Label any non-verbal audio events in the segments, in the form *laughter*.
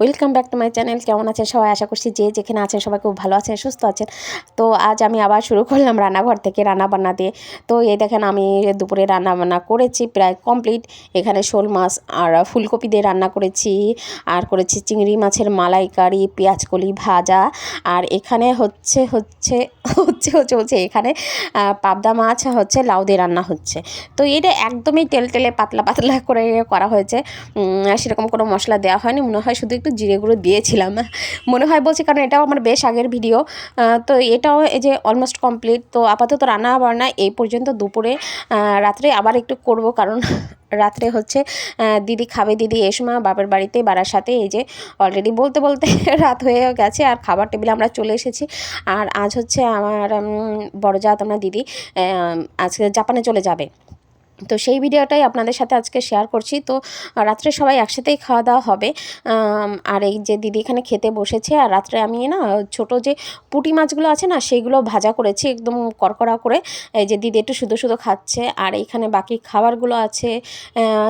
Welcome back to my channel কেমন আছেন সবাই? আশা করছি যে যেখানে আছেন সবাই খুব ভালো আছেন, সুস্থ আছেন। তো আজ আমি আবার শুরু করলাম রান্নাঘর থেকে রান্না বান্না দিয়ে। তো এই দেখেন, আমি দুপুরে রান্না বান্না করেছি, প্রায় কমপ্লিট এখানে শোল মাছ আর ফুলকপি দিয়ে রান্না করেছি। আর করেছি চিংড়ি মাছের মালাইকারি পেঁয়াজ কলি ভাজা। আর এখানে হচ্ছে হচ্ছে হচ্ছে হচ্ছে হচ্ছে এখানে পাবদা মাছ হচ্ছে লাউ দিয়ে রান্না হচ্ছে। তো এটা একদমই তেল তেলে পাতলা পাতলা করে করা হয়েছে। সেরকম কোনো মশলা দেওয়া হয়নি। মনে হয় শুধু একটু জিরে গুঁড়ো দিয়েছিলাম। মনে হয় বলছি কারণ এটাও আমার বেশ আগের ভিডিও তো এটাও এই যে অলমোস্ট কমপ্লিট তো আপাতত রান্না বান্না এই পর্যন্ত দুপুরে রাত্রে আবার একটু করব কারণ *laughs* রাত্রে হচ্ছে দিদি খাবে দিদি এসমা বাপের বাড়িতে বাড়ার সাথে। এই যে অলরেডি বলতে বলতে *laughs* রাত হয়ে গেছে আর খাবার টেবিলে আমরা চলে এসেছি। আর আজ হচ্ছে আমার উম, বড় জাত আমার দিদি আজকে জাপানে চলে যাবে। তো সেই ভিডিওটাই আপনাদের সাথে আজকে শেয়ার করছি। তো রাত্রে সবাই একসাথেই খাওয়া দাওয়া হবে। আর এই যে দিদি এখানে খেতে বসেছে, আর রাত্রে আমি না ছোট যে পুঁটি মাছগুলো আছে না সেইগুলো ভাজা করেছি, একদম কড়কড়া করে। এই যে দিদি একটু শুধু শুধু খাচ্ছে, আর এইখানে বাকি খাবারগুলো আছে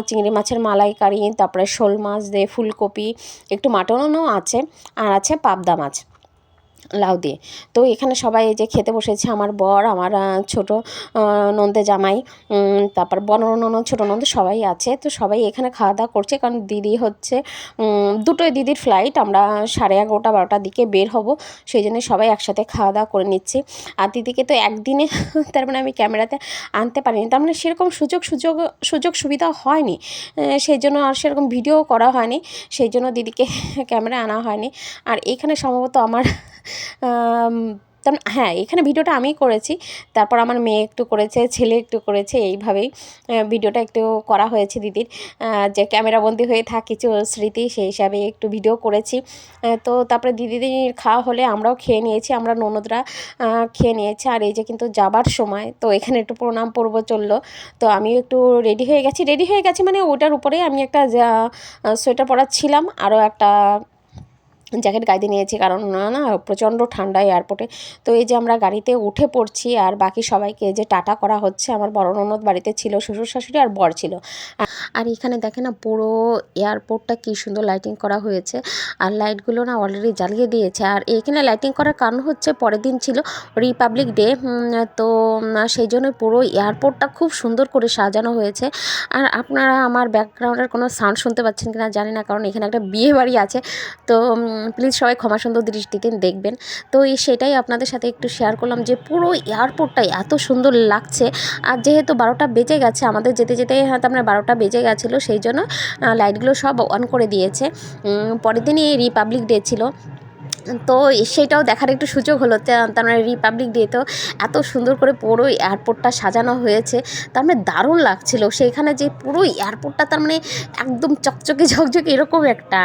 চিংড়ি মাছের মালাইকারি, তারপরে শোল মাছ দিয়ে ফুলকপি, একটু মাটনও আছে, আর আছে পাবদা মাছ। লাউ দিয়ে। তো এখানে সবাই এই যে খেতে বসেছে, আমার বর, আমার ছোট নন্দে জামাই তারপর বড় ননদ, ছোটো নন্দ সবাই আছে। তো সবাই এখানে খাওয়া দাওয়া করছে, কারণ দিদি হচ্ছে দুটোই দিদির ফ্লাইট আমরা সাড়ে এগারোটা, বারোটার দিকে বের হব। সেই জন্য সবাই একসাথে খাওয়া দাওয়া করে নিচ্ছি। আর দিদিকে তো একদিনে *laughs* তার মানে আমি ক্যামেরাতে আনতে পারিনি। তার মানে সেরকম সুযোগ সুযোগ সুযোগ সুবিধা হয়নি। সেই জন্য আর সেরকম ভিডিও করা হয়নি। সেই জন্য দিদিকে *laughs* ক্যামেরা আনা হয়নি। আর এখানে সম্ভবত আমার তার মানে- হ্যাঁ এখানে ভিডিওটা আমিই করেছি। তারপর আমার মেয়ে একটু করেছে, ছেলে একটু করেছে, এইভাবেই ভিডিওটা একটু করা হয়েছে দিদির। যে ক্যামেরাবন্দি হয়ে থাক, কিছু স্মৃতি, সেই হিসাবে একটু ভিডিও করেছি। তো তারপরে দিদির খাওয়া হলে আমরাও খেয়ে নিয়েছি, আমরা ননদরা খেয়ে নিয়েছি। আর এই যে কিন্তু যাবার সময়, তো এখানে একটু প্রণাম পর্ব চলল। তো আমি একটু রেডি হয়ে গেছি। রেডি হয়ে গেছি মানে ওটার উপরেই আমি একটা সোয়েটার পরাচ্ছিলাম। আরও একটা জ্যাকেট গাইতে নিয়েছি, কারণ না না, প্রচণ্ড ঠান্ডা এয়ারপোর্টে তো এই যে আমরা গাড়িতে উঠে পড়ছি আর বাকি সবাইকে যে টাটা করা হচ্ছে, আমার বড় ননদ বাড়িতে ছিল, শ্বশুর শাশুড়ি আর বর ছিল। আর- এখানে দেখে না, পুরো এয়ারপোর্টটা কি সুন্দর লাইটিং করা হয়েছে। আর লাইটগুলো না অলরেডি জ্বালিয়ে দিয়েছে। আর এখানে লাইটিং করার কারণ হচ্ছে, পরের দিন ছিল রিপাবলিক ডে তো সেই জন্য পুরো এয়ারপোর্টটা খুব সুন্দর করে সাজানো হয়েছে। আর আপনারা আমার ব্যাকগ্রাউন্ডের কোনো সাউন্ড শুনতে পাচ্ছেন কিনা জানি না, কারণ এখানে একটা বিয়ে বাড়ি আছে। তো প্লিজ সবাই ক্ষমা সুন্দর দৃষ্টিতে দেখবেন। তো সেটাই আপনাদের সাথে একটু শেয়ার করলাম যে পুরো এয়ারপোর্টটাই এত সুন্দর লাগছে। আর যেহেতু বারোটা বেজে গেছে, আমাদের যেতে যেতে হয়তো আমরা বারোটা বেজে গেছিল, সেই জন্য লাইটগুলো সব অন করে দিয়েছে। পরের দিনই রিপাবলিক ডে ছিল। তো সেটাও দেখার একটু সুযোগ হলো তার মানে রিপাবলিক ডে তো এত সুন্দর করে পুরো এয়ারপোর্টটা সাজানো হয়েছে তার মানে দারুণ লাগছিল। সেখানে যে পুরো এয়ারপোর্টটা তার মানে একদম চকচকে ঝকঝকে এরকম একটা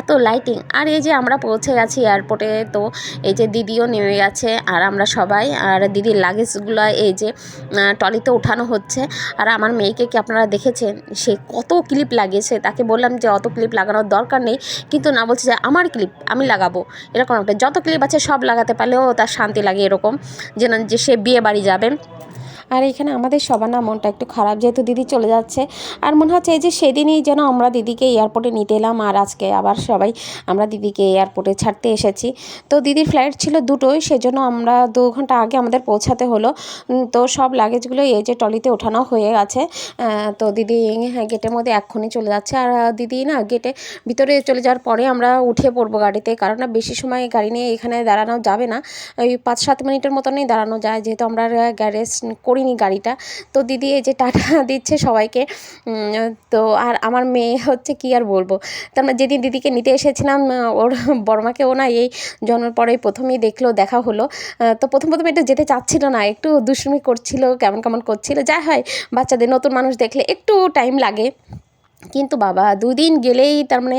এত লাইটিং আর এই যে আমরা পৌঁছে গেছি এয়ারপোর্টে তো এই যে দিদিও নেমে গেছে আর আমরা সবাই আর দিদির লাগেজগুলো এই যে আহ, ট্রলিতে ওঠানো হচ্ছে। আর আমার মেয়েকে কি আপনারা দেখেছেন? সে কত ক্লিপ লাগিয়েছে তাকে বললাম যে অত ক্লিপ লাগানোর দরকার নেই কিন্তু না বলছে যে আমার ক্লিপ আমি লাগাবো। এরকম একটা যত ক্লিপ আছে সব লাগাতে পারলেও তার শান্তি লাগে এরকম। যে না, যে সে বিয়ে বাড়ি যাবে আর এখানে আমাদের সবার না মনটা একটু খারাপ যেহেতু দিদি চলে যাচ্ছে। আর মনে হচ্ছে এই যে সেদিনই যেন আমরা দিদিকে এয়ারপোর্টে নিতে এলাম আর আজকে আবার সবাই আমরা দিদিকে এয়ারপোর্টে ছাড়তে এসেছি। তো দিদির ফ্লাইট ছিল দুটোই সেজন্য আমরা দু ঘণ্টা আগে আমাদের পৌঁছাতে হলো। তো সব লাগেজগুলো এই যে টলিতে ওঠানো হয়ে গেছে। তো দিদি হ্যাঁ, গেটের মধ্যে এক্ষুনি চলে যাচ্ছে। আর দিদি না গেটে ভিতরে চলে যাওয়ার পরে আমরা উঠে পড়ব গাড়িতে কারণ না বেশি সময় গাড়ি নিয়ে এখানে দাঁড়ানো যাবে না। ওই পাঁচ সাত মিনিটের মতনই দাঁড়ানো যায় যেহেতু আমরা গ্যারেজ করিনি গাড়িটা। তো দিদি এই যে টাটা *laughs* দিচ্ছে সবাইকে। তো আর আমার মেয়ে হচ্ছে কি আর বলব? তার মানে যেদিন দিদিকে নিতে এসেছিলাম ওর *laughs* বর্মাকে ও না এই জন্মের পরেই প্রথমেই দেখল, দেখা হলো। তো প্রথম প্রথমে একটু যেতে চাচ্ছিল না, একটু দুষ্টুমি করছিল, কেমন কেমন করছিল। যা হয়, বাচ্চাদের নতুন মানুষ দেখলে একটু টাইম লাগে। কিন্তু বাবা দুদিন গেলেই তার মানে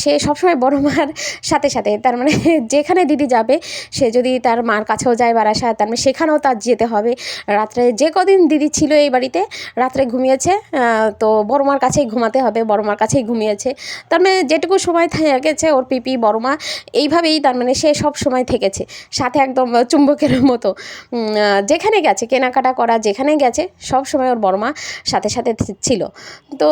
সে সবসময় বড় মার সাথে সাথে। তার মানে *laughs* যেখানে দিদি যাবে, সে যদি তার মার কাছেও যায় বারাসা তার মানে সেখানেও তার যেতে হবে। রাত্রে যে কদিন দিদি ছিল এই বাড়িতে, রাত্রে ঘুমিয়েছে তো বড় মার কাছেই ঘুমাতে হবে, বড় মার কাছেই ঘুমিয়েছে। তার মানে যেটুকু সময় থেকেছে ওর পিপি, বড় মা, এইভাবেই তার মানে সে সব সময় থেকেছে, সাথে একদম চুম্বকের মতো। যেখানে গেছে, কেনাকাটা করা যেখানে গেছে, সব সময় ওর বড় মা সাথে সাথে ছিল। তো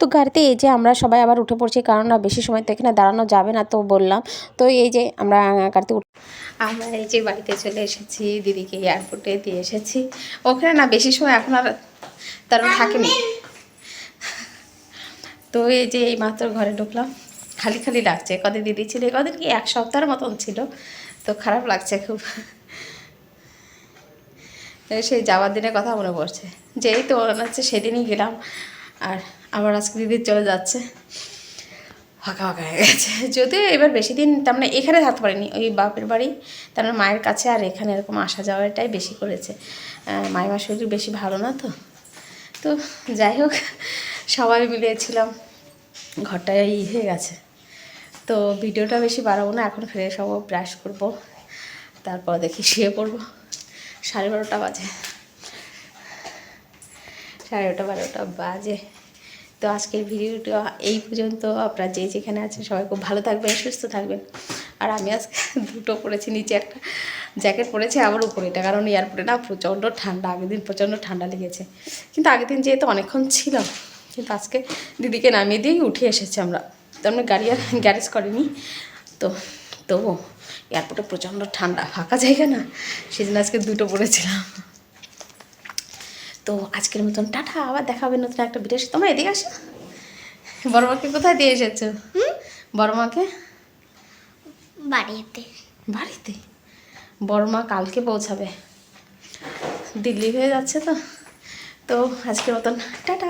তো গাড়িতে এই যে আমরা সবাই আবার উঠে পড়ছি, কারণ বেশি সময় তো এখানে দাঁড়ানো যাবে না তো বললাম। তো এই যে আমরা গাড়িতে উঠ আমরা এই যে বাড়িতে চলে এসেছি, দিদিকে এয়ারপোর্টে দিয়ে এসেছি। ওখানে না বেশি সময় এখন আর তারা থাকেনি। তো এই যে এই মাত্র ঘরে ঢুকলাম। খালি খালি লাগছে। কদিন দিদি ছিল কদিন কি এক সপ্তাহের মতন ছিল। তো খারাপ লাগছে খুব। সেই যাওয়ার দিনের কথা মনে পড়ছে। যেই তো মনে হচ্ছে সেদিনই গেলাম। আর আবার আজকে দিদির চলে যাচ্ছে। ফাঁকা ফাঁকা হয়ে গেছে। যদিও এবার বেশি দিন তার মানে এখানে থাকতে পারিনি, ওই বাপের বাড়ি। তার মানে মায়ের কাছে আর এখানে এরকম আসা যাওয়াটাই বেশি করেছে। মায়ের শরীর বেশি ভালো না তো। তো যাই হোক, সবাই মিলিয়েছিলাম ঘরটায় ই হয়ে গেছে। তো ভিডিওটা বেশি বাড়াবো না, এখন ফ্রেশ হব, ব্রাশ করব। তারপর দেখি শুয়ে পড়ব। সাড়ে বারোটা বাজে। সাড়ে বারোটা বাজে। তো আজকের ভিডিওটা এই পর্যন্ত। আপনারা যে যেখানে আছেন সবাই খুব ভালো থাকবেন, সুস্থ থাকবেন। আর আমি আজকে *laughs* দুটো পরেছি, নিচে একটা জ্যাকেট পরেছি, আবার উপরে এটা কারণ এয়ারপোর্টে না প্রচণ্ড ঠান্ডা, আগের দিন প্রচণ্ড ঠান্ডা লেগেছে। কিন্তু আগের দিন যেহেতু অনেকক্ষণ ছিলাম কিন্তু আজকে দিদিকে নামিয়ে দিয়েই উঠে এসেছি আমরা। তার মানে গাড়ি আর *laughs* গ্যারেজ করিনি, তো তবু এয়ারপোর্টে প্রচণ্ড ঠান্ডা, ফাঁকা জায়গা না সেদিন আজকে দুটো পরেছিলাম। তো আজকের মতন টাটা আবার দেখা হবে নতুন একটা ভিডিও তোমরা এদিকে আসো। বড় মাকে কোথায় দিয়ে এসেছ? হুম? বড় মাকে বাড়িতে। বাড়িতে? বড় মা কালকে পৌঁছাবে। দিল্লি হয়ে যাচ্ছে তো। তো আজকের মতন টাটা।